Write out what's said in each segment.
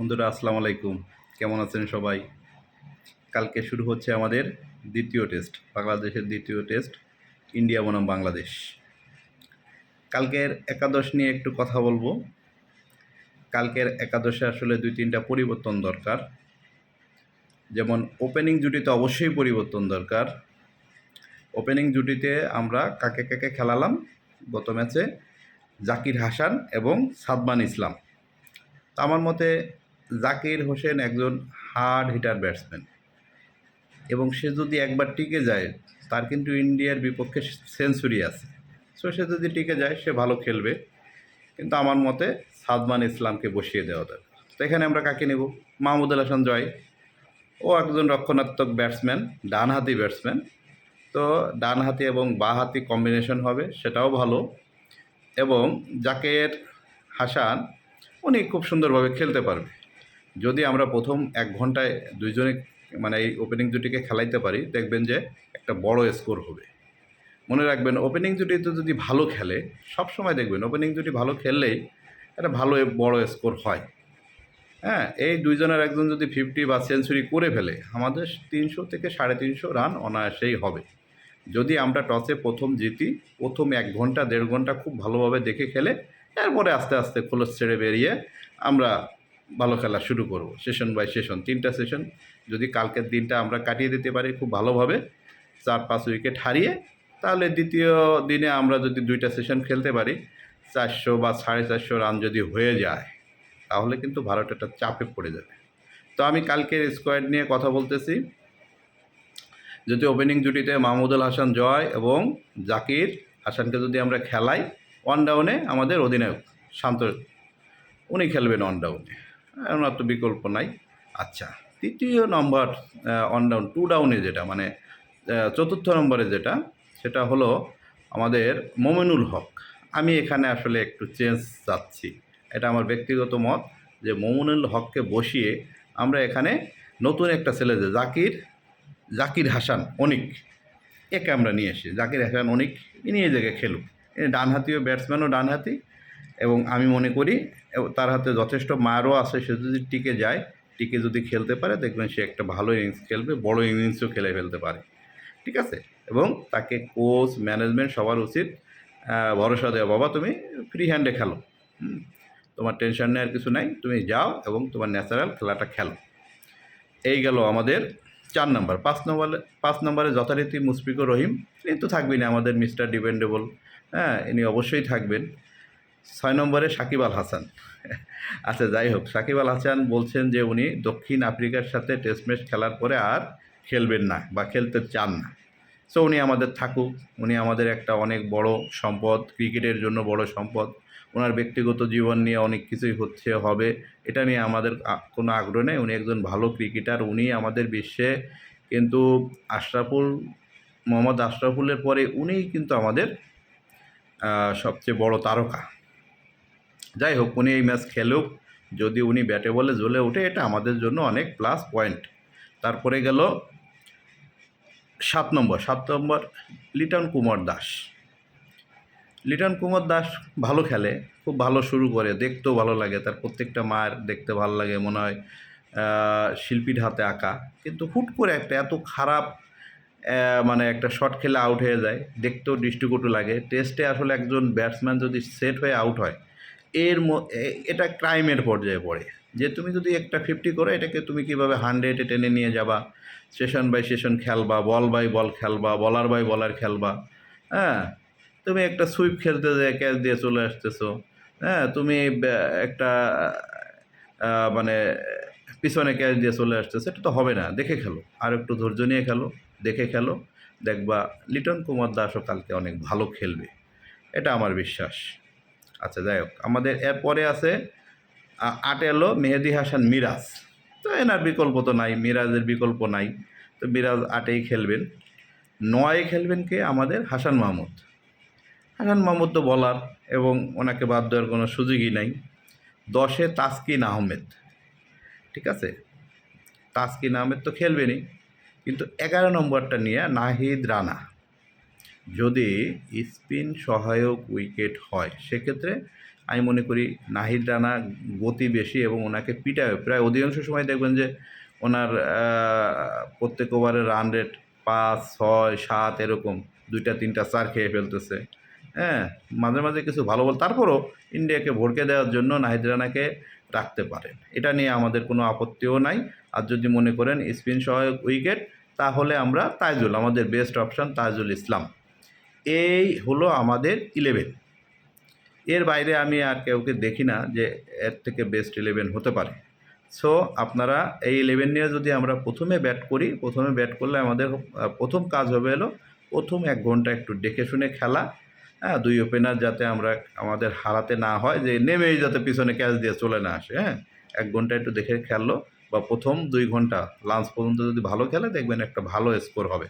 বন্ধুরা, আসসালামু আলাইকুম। কেমন আছেন সবাই? কালকে শুরু হচ্ছে আমাদের দ্বিতীয় টেস্ট, বাংলাদেশের দ্বিতীয় টেস্ট, ইন্ডিয়া বনাম বাংলাদেশ। কালকের একাদশ নিয়ে একটু কথা বলব। কালকের একাদশে আসলে দুই তিনটা পরিবর্তন দরকার। যেমন ওপেনিং জুটিতে অবশ্যই পরিবর্তন দরকার। ওপেনিং জুটিতে আমরা কাকে কাকে খেলালাম গত ম্যাচে? জাকির হাসান এবং সাদমান ইসলাম। আমার মতে জাকির হোসেন একজন হার্ড হিটার ব্যাটসম্যান এবং সে যদি একবার টিকে যায়, তার কিন্তু ইন্ডিয়ার বিপক্ষে সেঞ্চুরি আছে। সো সে যদি টিকে যায়, সে ভালো খেলবে। কিন্তু আমার মতে সাদমান ইসলামকে বসিয়ে দেওয়া দরকার। তো এখানে আমরা কাকে নেব? মাহমুদুল হাসান জয়। ও একজন রক্ষণাত্মক ব্যাটসম্যান ডানহাতি ব্যাটসম্যান তো ডানহাতি এবং বাঁহাতি কম্বিনেশন হবে, সেটাও ভালো। এবং জাকের হাসান, উনি খুব সুন্দরভাবে খেলতে পারবে। যদি আমরা প্রথম এক ঘন্টায় দুইজনে মানে এই ওপেনিং জুটিকে খেলাইতে পারি, দেখবেন যে একটা বড় স্কোর হবে। মনে রাখবেন ওপেনিং জুটিতে যদি ভালো খেলে সব সময় দেখবেন ওপেনিং জুটি ভালো খেললেই একটা ভালো বড় স্কোর হয়। হ্যাঁ এই দুইজনের একজন যদি ফিফটি বা সেঞ্চুরি করে ফেলে, আমাদের তিনশো থেকে সাড়ে তিনশো রান অনায়াসেই হবে। যদি আমরা টসে প্রথম জিতি, প্রথম এক ঘণ্টা, দেড় ঘণ্টা খুব ভালোভাবে দেখে খেলে, এরপরে আস্তে আস্তে খোলস ছেড়ে বেরিয়ে আমরা ভালো খেলা শুরু করব। সেশন বাই সেশন তিনটা সেশন যদি কালকের দিনটা আমরা কাটিয়ে দিতে পারি খুব ভালোভাবে, চার, পাঁচ উইকেট হারিয়ে, তাহলে দ্বিতীয় দিনে আমরা যদি দুইটা সেশন খেলতে পারি, চারশো বা সাড়ে চারশো রান যদি হয়ে যায়, তাহলে কিন্তু ভারত একটা চাপে পড়ে যাবে। তো আমি কালকের স্কোয়াড নিয়ে কথা বলতেছি। যদি ওপেনিং জুটিতে মাহমুদুল হাসান জয় এবং জাকির হাসানকে যদি আমরা খেলাই ওয়ান ডাউনে আমাদের অধিনায়ক শান্ত উনি খেলবেন ওয়ান ডাউনে ওনার তো বিকল্প নাই। আচ্ছা তৃতীয় নম্বর অন ডাউন টু ডাউনে যেটা মানে চতুর্থ নম্বরে যেটা, সেটা হলো আমাদের মোমিনুল হক। আমি এখানে আসলে একটু চেঞ্জ চাচ্ছি। এটা আমার ব্যক্তিগত মত যে মোমিনুল হককে বসিয়ে আমরা এখানে নতুন একটা ছেলে যে জাকির জাকির হাসান অনিক, একে আমরা নিয়ে এসি জাকির হাসান অনিক, ইনি এই জায়গায় খেলুক। ডানহাতিও ব্যাটসম্যানও ডানহাতি। এবং আমি মনে করি তার হাতে যথেষ্ট মারও আছে, সে যদি টিকে যায়, টিকে যদি খেলতে পারে, দেখবেন সে একটা ভালো ইনিংস খেলবে, বড় ইনিংসও খেলে ফেলতে পারে। ঠিক আছে? এবং তাকে কোচ ম্যানেজমেন্ট সবার উচিত ভরসা দেওয়া। বাবা, তুমি ফ্রি হ্যান্ডে খেলো। তোমার টেনশন নেওয়ার কিছু নাই। তুমি যাও এবং তোমার ন্যাচারাল খেলাটা খেলো। এই গেল আমাদের চার নম্বর পাঁচ নম্বরে পাঁচ নম্বরে যথারীতি মুশফিকুর রহিম। ইনি তো থাকবেন আমাদের মিস্টার ডিপেন্ডেবল হ্যাঁ ইনি অবশ্যই থাকবেন। ছয় নম্বরে সাকিব আল হাসান। আচ্ছা যাই হোক, সাকিব আল হাসান বলছেন যে উনি দক্ষিণ আফ্রিকার সাথে টেস্ট ম্যাচ খেলার পরে আর খেলবেন না বা খেলতে চান না। সো উনি আমাদের থাকুক, উনি আমাদের একটা অনেক বড় সম্পদ, ক্রিকেটের জন্য বড় সম্পদ। ওনার ব্যক্তিগত জীবন নিয়ে অনেক কিছুই হচ্ছে, হবে। এটা নিয়ে আমাদের কোনো আগ্রহ নেই। উনি একজন ভালো ক্রিকেটার, উনি আমাদের বিশ্বে কিন্তু আশরাফুল, মোহাম্মদ আশরাফুলের পরে উনিই কিন্তু আমাদের সবচেয়ে বড় তারকা। যাই হোক, উনি এই ম্যাচ খেলুক, যদি উনি ব্যাটে বলে জ্বলে ওঠে, এটা আমাদের জন্য অনেক প্লাস পয়েন্ট তারপরে গেল সাত নম্বর সাত নম্বর লিটন কুমার দাস। লিটন কুমার দাস ভালো খেলে, খুব ভালো শুরু করে, দেখতেও ভালো লাগে, তার প্রত্যেকটা মায়ের দেখতে ভালো লাগে, মনে হয় শিল্পীর হাতে আঁকা। কিন্তু হুট করে একটা এত খারাপ মানে একটা শট খেলে আউট হয়ে যায়, দেখতেও দৃষ্টিকটু লাগে। টেস্টে আসলে একজন ব্যাটসম্যান যদি সেট হয়ে আউট হয় এর এটা ক্রাইমের পর্যায়ে পড়ে। যে তুমি যদি একটা ফিফটি করো, এটাকে তুমি কীভাবে হান্ড্রেডে টেনে নিয়ে যাবা? সেশন বাই সেশন খেলবা বল বাই বল খেলবা বলার বাই বলার খেলবা। হ্যাঁ? তুমি একটা সুইপ খেলতে যায় ক্যাচ দিয়ে চলে আসতেছো। হ্যাঁ? তুমি একটা মানে পিছনে ক্যাচ দিয়ে চলে আসতেছো। এটা তো হবে না। দেখে খেলো। আর একটু ধৈর্য নিয়ে খেলো। দেখে খেলো। দেখবা লিটন কুমার দাসও কালকে অনেক ভালো খেলবে। এটা আমার বিশ্বাস। আচ্ছা যাই হোক। আমাদের এরপরে আছে আটে এলো মেহেদি হাসান মিরাজ। তো এনার বিকল্প তো নাই, মিরাজের বিকল্প নাই। তো মিরাজ আটেই খেলবেন। নয় খেলবেন কে? আমাদের হাসান মাহমুদ। হাসান মাহমুদ তো বলার এবং ওনাকে বাদ দেওয়ার কোনো সুযোগই নাই। দশে তাসকিন আহমেদ। ঠিক আছে? তাসকিন আহমেদ তো খেলবেনই। কিন্তু এগারো নম্বরটা নিয়ে নাহিদ রানা। যদি স্পিন সহায়ক উইকেট হয়, সেক্ষেত্রে আমি মনে করি নাহিদ রানা গতি বেশি এবং ওনাকে পিটায় প্রায় অধিকাংশ সময় দেখবেন যে ওনার প্রত্যেক ওভারের রান রেট পাঁচ, ছয়, সাত এরকম, দুইটা, তিনটা, চার খেয়ে ফেলতেছে। হ্যাঁ মাঝে মাঝে কিছু ভালো বল। তারপরও ইন্ডিয়াকে ভড়কে দেওয়ার জন্য নাহিদ রানাকে রাখতে পারেন। এটা নিয়ে আমাদের কোনো আপত্তিও নাই। আর যদি মনে করেন স্পিন সহায়ক উইকেট, তাহলে আমরা তাইজুল, আমাদের বেস্ট অপশন তাইজুল ইসলাম। এই হলো আমাদের ইলেভেন এর বাইরে আমি আর কাউকে দেখি না যে এর থেকে বেস্ট ইলেভেন হতে পারে। সো আপনারা এই ইলেভেন নিয়ে যদি আমরা প্রথমে ব্যাট করি, প্রথমে ব্যাট করলে আমাদের প্রথম কাজ হবে এলো প্রথম এক ঘণ্টা একটু দেখে শুনে খেলা। হ্যাঁ দুই ওপেনার যাতে আমরা আমাদের হারাতে না হয়, যে নেমেই যাতে পিছনে ক্যাচ দিয়ে চলে না আসে হ্যাঁ? এক ঘণ্টা একটু দেখে খেললো বা প্রথম দুই ঘণ্টা লাঞ্চ পর্যন্ত যদি ভালো খেলে, দেখবেন একটা ভালো স্কোর হবে।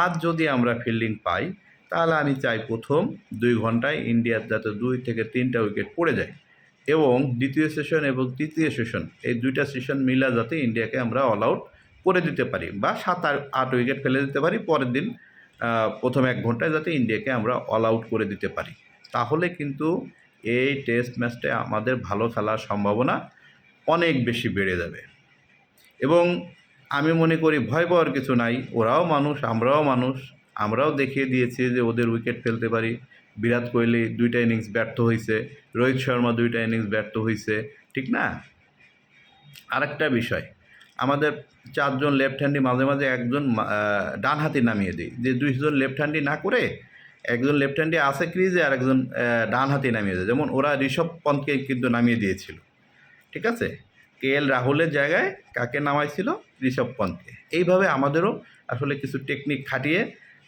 আর যদি আমরা ফিল্ডিং পাই তাহলে আমি চাই প্রথম দুই ঘন্টায় ইন্ডিয়ার যাতে দুই থেকে তিনটা উইকেট পড়ে যায়। এবং দ্বিতীয় সেশন এবং তৃতীয় সেশন, এই দুইটা সেশন মিলা যাতে ইন্ডিয়াকে আমরা অল আউট করে দিতে পারি বা সাত আট উইকেট ফেলে দিতে পারি, পরের দিন প্রথম এক ঘন্টায় যাতে ইন্ডিয়াকে আমরা অল আউট করে দিতে পারি। তাহলে কিন্তু এই টেস্ট ম্যাচটা আমাদের ভালো খেলার সম্ভাবনা অনেক বেশি বেড়ে যাবে। এবং আমি মনে করি ভয় পাওয়ার কিছু নাই, ওরাও মানুষ, আমরাও মানুষ। আমরাও দেখিয়ে দিয়েছি যে ওদের উইকেট ফেলতে পারি। বিরাট কোহলি দুইটা ইনিংস ব্যর্থ হয়েছে রোহিত শর্মা দুইটা ইনিংস ব্যর্থ হয়েছে ঠিক না? আরেকটা বিষয়, আমাদের চারজন লেফট হ্যান্ডি মাঝে মাঝে একজন ডান হাতি নামিয়ে দিই। যে দুইজন লেফট হ্যান্ডি না করে একজন লেফট হ্যান্ডি আছে ক্রিজে আর একজন ডান হাতি নামিয়ে দেয়। যেমন ওরা ঋষভ পন্থকে কিন্তু নামিয়ে দিয়েছিল। ঠিক আছে? কে এল রাহুলের জায়গায় কাকে নামাইছিল? ঋষভ পন্থকে। এইভাবে আমাদেরও আসলে কিছু টেকনিক খাটিয়ে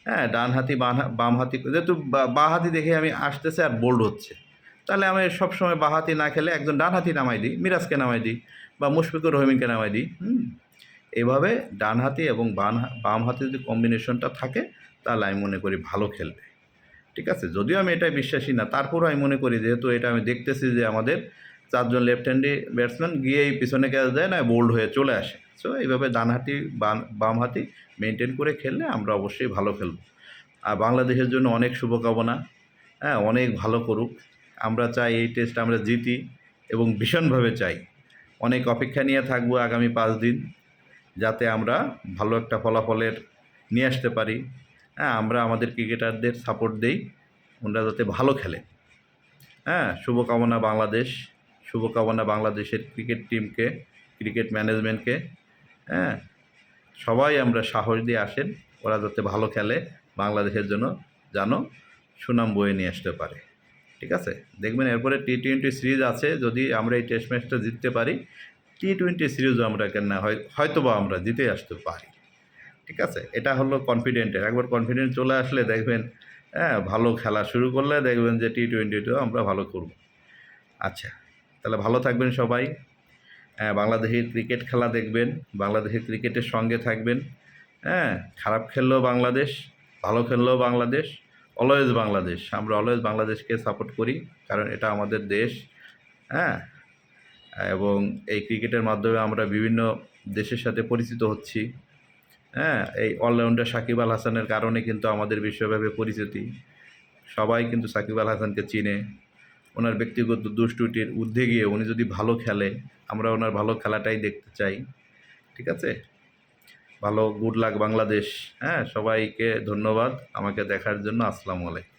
হ্যাঁ ডান হাতি বাম হাতি যেহেতু বা- হাতি দেখে আমি আসতেছে আর বোল্ড হচ্ছে। তাহলে আমি সবসময় বাঁ হাতি না খেলে একজন ডান হাতি নামাই দিই, মিরাজকে নামাই দিই বা মুশফিকুর রহিমিনকে নামাই দিই, হুম? এভাবে ডান হাতি এবং বাম বাম হাতে যদি কম্বিনেশনটা থাকে, তাহলে আমি মনে করি ভালো খেলবে। ঠিক আছে? যদিও আমি এটাই বিশ্বাসী না, তারপরও আমি মনে করি যেহেতু এটা আমি দেখতেছি যে আমাদের চারজন লেফট হ্যান্ডি ব্যাটসম্যান গিয়েই পিছনে ক্যাচ দেয় না, বোল্ড হয়ে চলে আসে। সো এইভাবে ডান হাতি বাম- বাম হাতি মেনটেন করে খেললে আমরা অবশ্যই ভালো খেলব। আর বাংলাদেশের জন্য অনেক শুভকামনা হ্যাঁ অনেক ভালো করুক। আমরা চাই এই টেস্ট আমরা জিতি এবং ভীষণভাবে চাই। অনেক অপেক্ষা নিয়ে থাকব আগামী পাঁচ দিন, যাতে আমরা ভালো একটা ফলাফলের নিয়ে আসতে পারি। হ্যাঁ আমরা আমাদের ক্রিকেটারদের সাপোর্ট দেই, ওনারা যাতে ভালো খেলে। হ্যাঁ শুভকামনা বাংলাদেশ। শুভকামনা বাংলাদেশের ক্রিকেট টিমকে, ক্রিকেট ম্যানেজমেন্টকে। হ্যাঁ সবাই আমরা সাহস দিয়ে আসেন, ওরা যাতে ভালো খেলে, বাংলাদেশের জন্য যেন সুনাম বয়ে নিয়ে আসতে পারে। ঠিক আছে? দেখবেন এরপরে টি টোয়েন্টি সিরিজ আছে, যদি আমরা এই টেস্ট ম্যাচটা জিততে পারি টি টোয়েন্টি সিরিজও আমরা কেন হয় হয়তো বা আমরা জিতে আসতে পারি। ঠিক আছে? এটা হলো কনফিডেন্টের একবার কনফিডেন্ট চলে আসলে দেখবেন হ্যাঁ ভালো খেলা শুরু করলে দেখবেন যে টি টোয়েন্টিতেও আমরা ভালো করব। আচ্ছা। তাহলে ভালো থাকবেন সবাই। হ্যাঁ বাংলাদেশের ক্রিকেট খেলা দেখবেন বাংলাদেশের ক্রিকেটের সঙ্গে থাকবেন। হ্যাঁ খারাপ খেললেও বাংলাদেশ, ভালো খেললেও বাংলাদেশ অলওয়েজ বাংলাদেশ। আমরা অলওয়েজ বাংলাদেশকে সাপোর্ট করি, কারণ এটা আমাদের দেশ। হ্যাঁ এবং এই ক্রিকেটের মাধ্যমে আমরা বিভিন্ন দেশের সাথে পরিচিত হচ্ছি। হ্যাঁ এই অলরাউন্ডার সাকিব আল হাসানের কারণে কিন্তু আমাদের বিশ্বব্যাপী পরিচিতি। সবাই কিন্তু সাকিব আল হাসানকে চিনে। ওনার ব্যক্তিগত দুষ্টুটির ঊর্ধ্বে গিয়ে উনি যদি ভালো খেলে, আমরা ওনার ভালো খেলাটাই দেখতে চাই। ঠিক আছে? ভালো গুড লাক বাংলাদেশ। হ্যাঁ সবাইকে ধন্যবাদ। আমাকে দেখার জন্য আসসালামু আলাইকুম।